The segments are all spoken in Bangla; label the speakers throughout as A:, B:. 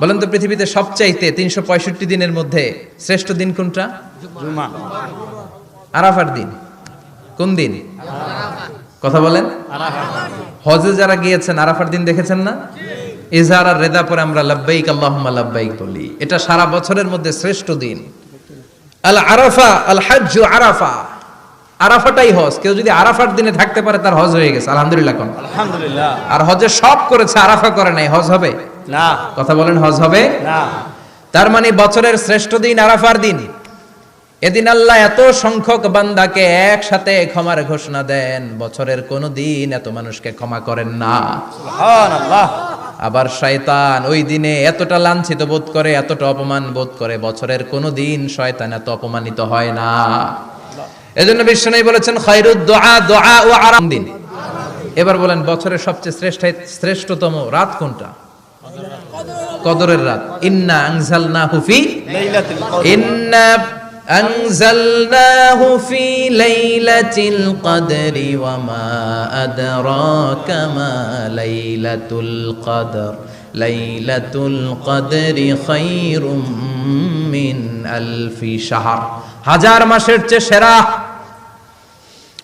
A: বলেন তো পৃথিবীতে সবচাইতে তিনশো পঁয়ষট্টি দিনের মধ্যে শ্রেষ্ঠ দিন কোনটা? আরাফার দিন। কোন দিন? কথা বলেন। হজে যারা গিয়েছেন আরাফার দিন দেখেছেন না? ইজহার আর রেদা পরে আমরা লাব্বাইক আল্লাহুম্মা লাব্বাইক বলি। এটা সারা বছরের মধ্যে শ্রেষ্ঠ দিন। আল আরাফা আল হাজ্জ আরাফা। আরাফাটাই হজ। কেউ যদি আরাফার দিনে থাকতে পারে তার হজ হয়ে গেছে। আলহামদুলিল্লাহ
B: আলহামদুলিল্লাহ।
A: আর হজে সব করেছে আরাফা করে নাই। হজ হবে?
B: না।
A: কথা বলেন হজ হবে?
B: না।
A: তার মানে বছরের শ্রেষ্ঠ দিন আরাফার দিন। এদিন আল্লাহ এত সংখ্যক বান্দাকে একসাথে ক্ষমার ঘোষণা দেন বছরের কোনো দিন এত মানুষকে ক্ষমা করেন না। আবার শয়তান ওই দিনে এতটা লাঞ্ছিত বোধ করে এতটা অপমান বোধ করে বছরের কোনো দিন শয়তান এত অপমানিত হয় না। এজন্য বিশ্বনবী বলেছেন খায়রুদ দোয়া দোয়া ও আরাম দিন। এবার বলেন বছরের সবচেয়ে শ্রেষ্ঠ শ্রেষ্ঠতম রাত কোনটা? কদরের রাত। ইন্না আনজালনা হুফি ইন্না আনজালনাহু ফি
B: লাইলাতিল কদরি
A: ওয়া মা আদরাকা মা লাইলাতুল কদর। লাইলাতুল কদরি খায়রুম মিন আলফি শাহর। হাজার মাসের চেয়ে সেরা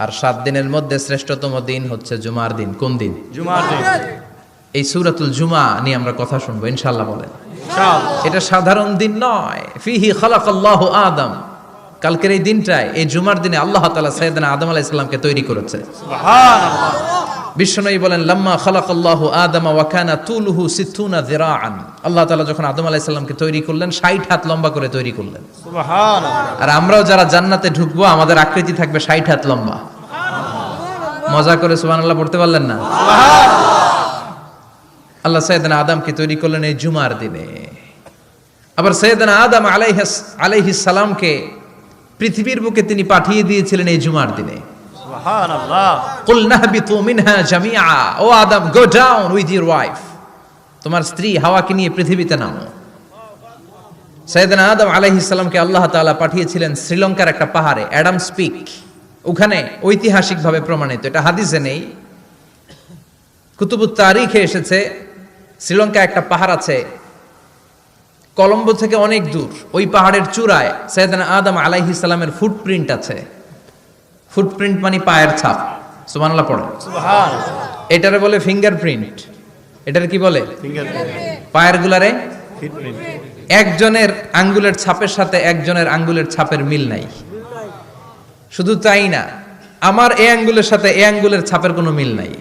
A: আর সাত দিনের মধ্যে শ্রেষ্ঠতম দিন হচ্ছে জুমার দিন। কোন দিন?
B: জুমার দিন।
A: এই সুরাতুল জুমা নিয়ে আমরা কথা শুনব ইনশাল্লাহ বলেন। এটা সাধারণ দিন নয়। ফিহি খালাকাল্লাহু আদম। কালকের এই দিনটায় এই জুমার দিনে আল্লাহ তাআলা সাইয়েদনা আদম আলাইহিস সালামকে তৈরি করেছে।
B: সুবহানাল্লাহ।
A: বিশ্বনবী বলেন লাম্মা খালাকাল্লাহু আদম ওয়া কানা তুলুহু সিত্তুনা যিরাআন। আল্লাহ তাআলা যখন আদম আলাইহিস সালামকে তৈরি করলেন 60 হাত লম্বা করে তৈরি করলেন। আর আমরাও যারা জান্নাতে ঢুকবো আমাদের আকৃতি থাকবে 60 হাত লম্বা। মজা করে সুবহানাল্লাহ পড়তে পারলেন না? আল্লাহ সৈয়দনা আদমকে তৈরি করলেন এই জুমার দিনে। আবার সৈয়দনা আদম আলাইহিস আলাইহিস সালামকে পৃথিবীর বুকে তিনি পাঠিয়ে দিয়েছিলেন এই জুমার দিনে।
B: সুবহানাল্লাহ।
A: কুল নাহবিতু মিনহা জামিআ। ও Adam, go down with your wife. তোমার স্ত্রী হাওয়াকে নিয়ে পৃথিবীতে নামো। সৈয়দনা আদম আলাইহিস সালামকে আল্লাহ তাআলা পাঠিয়েছিলেন শ্রীলঙ্কার একটা পাহাড়ে, অ্যাডাম স্পিক। ওখানে ঐতিহাসিকভাবে প্রমাণিত, এটা হাদিসে নেই। কুতুবুত তারিখে এসেছে শ্রীলঙ্কা একটা পাহাড় আছে, কলম্বো থেকে অনেক দূর। ওই পাহাড়ের চূড়ায় সৈয়দনা আদম আলাইহিস সালামের ফুটপ্রিন্ট আছে। ফুটপ্রিন্ট মানে পায়ের ছাপ। সুবহানাল্লাহ পড়ে। এটারে বলে ফিঙ্গারপ্রিন্ট এটার কি বলে? পায়ের গুলারে? একজনের আঙ্গুলের ছাপের সাথে একজনের আঙ্গুলের ছাপের মিল নাই। শুধু তাই না আমার এ আঙ্গুলের সাথে এ আঙ্গুলের ছাপের কোনো মিল নাই।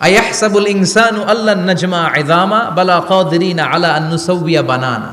A: আয়াহসাবুল ইনসানু আল্লাহ নাজমা ইদামা বালা কাদিরিনা আলা আন নুসাউবিয়া বানানা।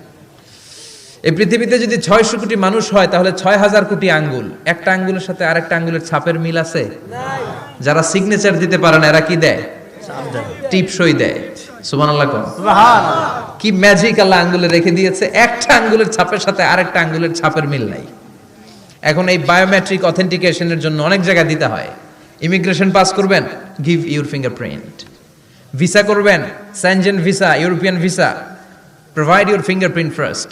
A: এই পৃথিবীতে যদি ছয়শো কোটি মানুষ হয় তাহলে ছয় হাজার কোটি আঙ্গুল। একটা আঙ্গুলের সাথে আরেকটা আঙ্গুলের ছাপের মিল আছে? যারা সিগনেচার দিতে পারে না এরা কি দেয়? টিপসই দেয়। কোন।
B: সুবহানাল্লাহ।
A: কি ম্যাজিক আল্লাহ আঙ্গুলে রেখে দিয়েছে? একটা আঙ্গুলের ছাপের সাথে আরেকটা আঙ্গুলের ছাপের মিল নাই। এখন এই বায়োমেট্রিক অথেন্টিকেশনের জন্য অনেক জায়গায় দিতে হয়। ইমিগ্রেশন পাস করবেন গিভ ইউর ফিঙ্গারপ্রিন্ট ভিসা করবেন Schengen visa European visa provide your fingerprint first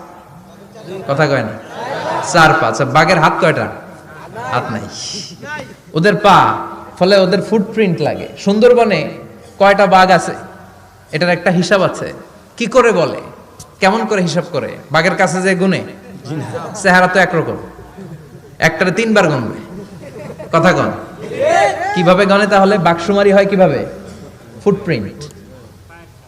A: কথা কয় না। চার পা আচ্ছা বাঘের হাত কয়টা? হাত নাই। ওদের পা, ফলে ওদের ফুটপ্রিন্ট লাগে। সুন্দরবনে কয়টা বাঘ আছে? এটার একটা হিসাব আছে। কি করে বলে? কেমন করে হিসাব করে? বাঘের কাছে যে গুনে চেহারা তো একরকম। একটারে তিনবার গুনবে। কথা কন। কীভাবে গনে তাহলে? বাঘসুমারি হয় কীভাবে? ফুটপ্রিন্ট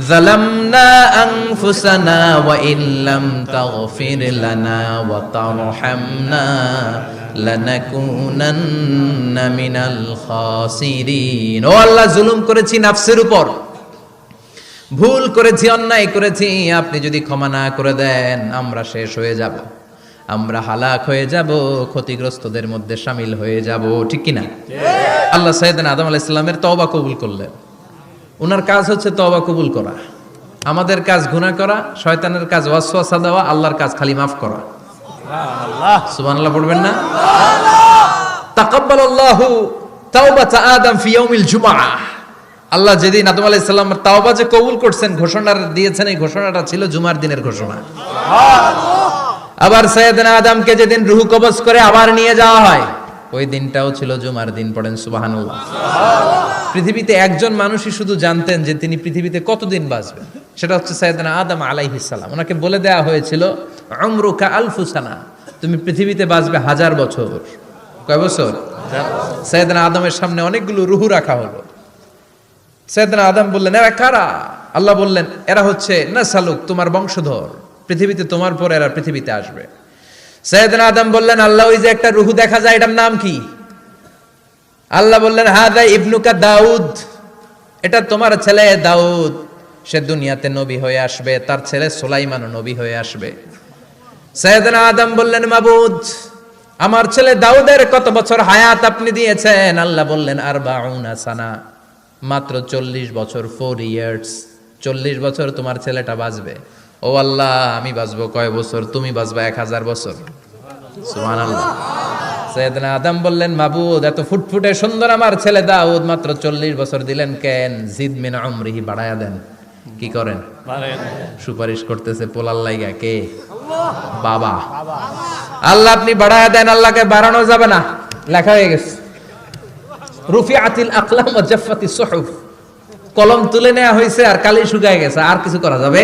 A: ظلمنا أنفسنا وإن لم تغفر لنا وترحمنا لنكونن من الخاسرين ও আল্লাহ জুলুম করেছি নাফসের উপর ভুল করেছি অন্যায় করেছি আপনি যদি ক্ষমা না করে দেন আমরা শেষ হয়ে যাব আমরা হালাক হয়ে যাব ক্ষতিগ্রস্তদের মধ্যে সামিল হয়ে যাব ঠিক কিনা আল্লাহ সাইয়েদিন আদম আলাইহিস সালামের তওবা কবুল করলেন ওনার কাজ হচ্ছে তওবা কবুল করা। আমাদের কাজ গুনাহ করা শয়তানের কাজ ওয়াসওয়াসা দেওয়া আল্লাহর কাজ খালি মাফ করা। সুবহানাল্লাহ। পড়বেন না? তাকাব্বালাল্লাহু তাওবাতা আদম ফি ইয়াউমিল জুমআহ। আল্লাহ যেদিন আদম আলাইহিস সালামের তাওবা যে কবুল করছেন ঘোষণা দিয়েছেন এই ঘোষণাটা ছিল জুমার দিনের ঘোষণা। আবার সৈয়দনা আদমকে যেদিন রুহু কবজ করে আবার নিয়ে যাওয়া হয়। ওই দিনটাও ছিল জুমার দিন, পড়েন সুবহানাল্লাহ। পৃথিবীতে একজন মানুষই শুধু জানতেন যে তিনি পৃথিবীতে কতদিন বাঁচবেন। সেটা হচ্ছে সৈয়দনা আদম আলাইহিস সালাম। ওনাকে বলে দেওয়া হয়েছিল আমরুকা আলফুসানা, তুমি পৃথিবীতে বাঁচবে হাজার বছর। কয় বছর? সৈয়দনা আদমের সামনে অনেকগুলো রুহু রাখা হলো। সৈয়দনা আদম বললেন, এরা কারা? আল্লাহ বললেন, এরা হচ্ছে না সালুক তোমার বংশধর। পৃথিবীতে তোমার পর এরা পৃথিবীতে আসবে। সৈয়দনা আদম বললেন, আল্লাহ, ওই যে একটা রুহু দেখা যায়, এটার নাম কি? আল্লাহ বললেন, হাদা ইবনুকা দাউদ। এটা তোমার ছেলে দাউদ। সে দুনিয়াতে নবী হয়ে আসবে, তার ছেলে সুলাইমানও নবী হয়ে আসবে। সৈয়দনা আদম বললেন, মাবুদ, আমার ছেলে দাউদের কত বছর হায়াত আপনি দিয়েছেন? আল্লাহ বললেন আর সানা, মাত্র চল্লিশ বছর ফোর ইয়ার্স চল্লিশ বছর তোমার ছেলেটা বাঁচবে। ও আল্লাহ আমি বাঁচবো কয় বছর? তুমি বাঁচবা এক হাজার বছর। সুমান আল্লাহ সৈয়দনা আদম বললেন মাবুদ এত ফুটফুটে সুন্দর আমার ছেলে দাউদ মাত্র চল্লিশ বছর দিলেন কেন? জিদ মিন আমরিহি বাড়ায়া দেন। কি করেন? সুপারিশ করতেছে পোলার লাইগা। কে? বাবা। আল্লাহ আপনি বাড়ায়া দেন আল্লাহকে বাড়ানো যাবে না। লেখা হয়ে গেছে। রুফি আতিল আকলাম ও জাফাতি কলম তুলে নেওয়া হয়েছে আর কালি শুকায় গেছে। আর কিছু করা যাবে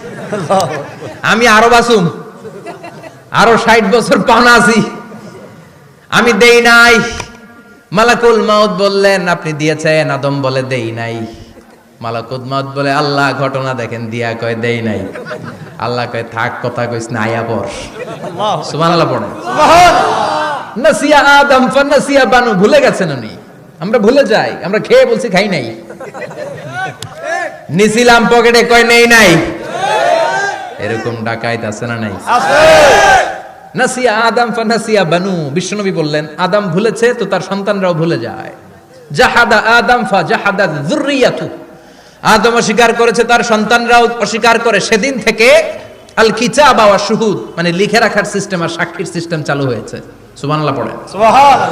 A: আমি আরও বাসুম। আরও ষাট বছর পাওনা আছি। আমি দেই নাই। মালাকুল মাউত বললেন আপনি দিয়েছেন আদম বলে দেই নাই। মালাকুল মাউত বলে আল্লাহ ঘটনা দেখেন দিয়া কয় দেই নাই। আল্লাহ কয় থাক কথা কইস না আয়া পর সুবহানাল্লাহ পড়ে। নাসিয়া আদম ফানাসিয়া বানু ভুলে গেছেন উনি। আমরা ভুলে যাই আমরা খেয়ে বলছি খাই নাই। নিছিলাম পকেটে কয় নেই নাই। এরকম ডাকাইত আছে না নাই?
B: আছে।
A: নাসিয়া আদম ফানাসিয়া বানু। বিশ্বনবী বললেন আদম ভুলেছে তো তার সন্তানরাও ভুলে যায়। জাহাদা আদম ফা জাহাদা যুররিয়াতু। আদম অস্বীকার করেছে তার সন্তানরাও অস্বীকার করে। সেদিন থেকে আল কিতাব ওয়া শুহুদ মানে লিখে রাখার সিস্টেম আর সাক্ষীর সিস্টেম চালু হয়েছে। সুবহানাল্লাহ পড়েন।
B: সুবহানাল্লাহ।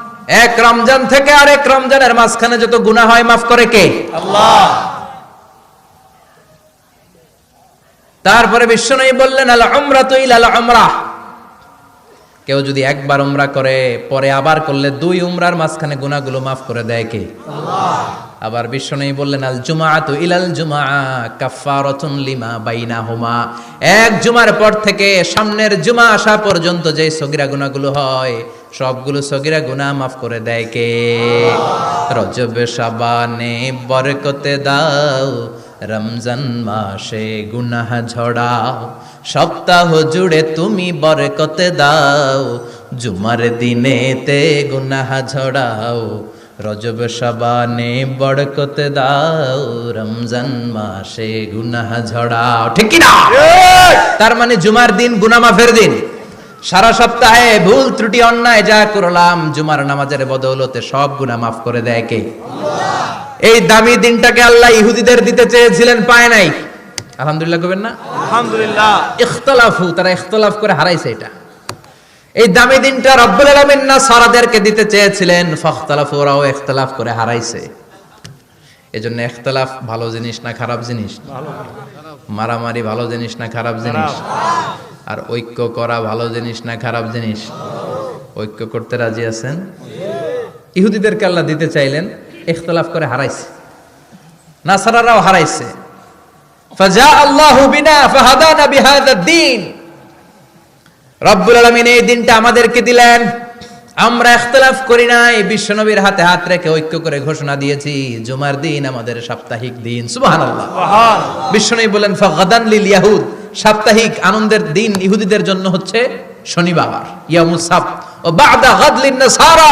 A: এক রমজান থেকে আরেক রমজানের মাঝখানে যত গুণা হয় মাফ করে কে?
B: আল্লাহ।
A: তারপরে বিশ্বনবী বললেন আল আমরা তো আল উমরা কেউ যদি একবার উমরা করে পরে আবার করলে দুই উমরার মাঝখানে গুনাহগুলো মাফ করে দেয় কে? আবার বিশ্বনবী বললেন আল জুমাআতু ইলাল জুমআ কাফফারাতুন লিমা বাইনাহুমা। এক জুমার পর থেকে সামনের জুমা আসা পর্যন্ত যে সগিরা গুনাহগুলো হয় সবগুলো সগিরা গুনাহ মাফ করে দেয় কে? রজব শাবানে বরকতে দাও রমজান মাসে গুনাহ ঝড়াও, সপ্তাহ জুড়ে তুমি বরকতে দাও, জুমার দিনেতে গুনাহ ঝড়াও, রজব শাবানে বরকতে দাও, রমজান মাসে গুনাহ ঝড়াও। ঠিক না তার মানে জুমার দিন গুনাহ মাফের দিন। সারা সপ্তাহে ভুল, ত্রুটি, অন্যায় যা করলাম, জুমার নামাজের বদৌলতে সব গুনাহ মাফ করে দেয় কে? এই দামি দিনটাকে আল্লাহ ইহুদিদের দিতে চেয়েছিলেন পায় নাই। আলহামদুলিল্লাহ করবেন না?
B: আলহামদুলিল্লাহ।
A: ইখতলাফু তারা ইখতলাফ করে হারাইছে এটা। এই দামি দিনটা রব্বুল আলামিন না সারাদেরকে দিতে চেয়েছিলেন ফখতলাফু ওরাও ইখতলাফ করে হারাইছে। এজন্য ইখতলাফ ভালো জিনিস না খারাপ জিনিস? মারামারি ভালো জিনিস না খারাপ জিনিস? আর ঐক্য করা ভালো জিনিস না খারাপ জিনিস? ঐক্য করতে রাজি আছেন? ইহুদিদেরকে আল্লাহ দিতে চাইলেন ইখতলাফ করে হারাইছে। নাসারারাও হারাইছে। ফাজা আল্লাহু বিনা ফাহাদানা বিহাদা দ্বীন। রব্বুল আলামিন এই দিনটা আমাদেরকে দিলেন। আমরা ইখতলাফ করি নাই বিশ্বনবীর হাতে হাত রেখে ঐক্য করে ঘোষণা দিয়েছি জুমার দিন আমাদের সাপ্তাহিক দিন। সুবহানাল্লাহ।
B: সুবহান
A: বিশ্বনবী বলেন ফাগাদান লিল ইয়াহুদ। সাপ্তাহিক আনন্দের দিন ইহুদিদের জন্য হচ্ছে শনিবার ইয়ামুস সাব ও বাদা গাদলিন নাসারা।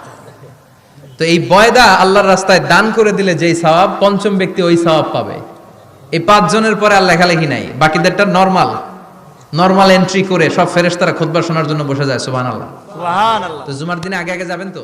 A: তো এই বয়দা আল্লাহর রাস্তায় দান করে দিলে যেই স্বভাব পঞ্চম ব্যক্তি ওই স্বভাব পাবে। এই পাঁচজনের পরে আর লেখালেখি নাই বাকিদেরটা নর্মাল নর্মাল এন্ট্রি করে সব ফেরেস্তারা খুতবা শোনার জন্য বসে যায়
B: সুবাহ
A: তো জুমার দিনে আগে আগে যাবেন তো?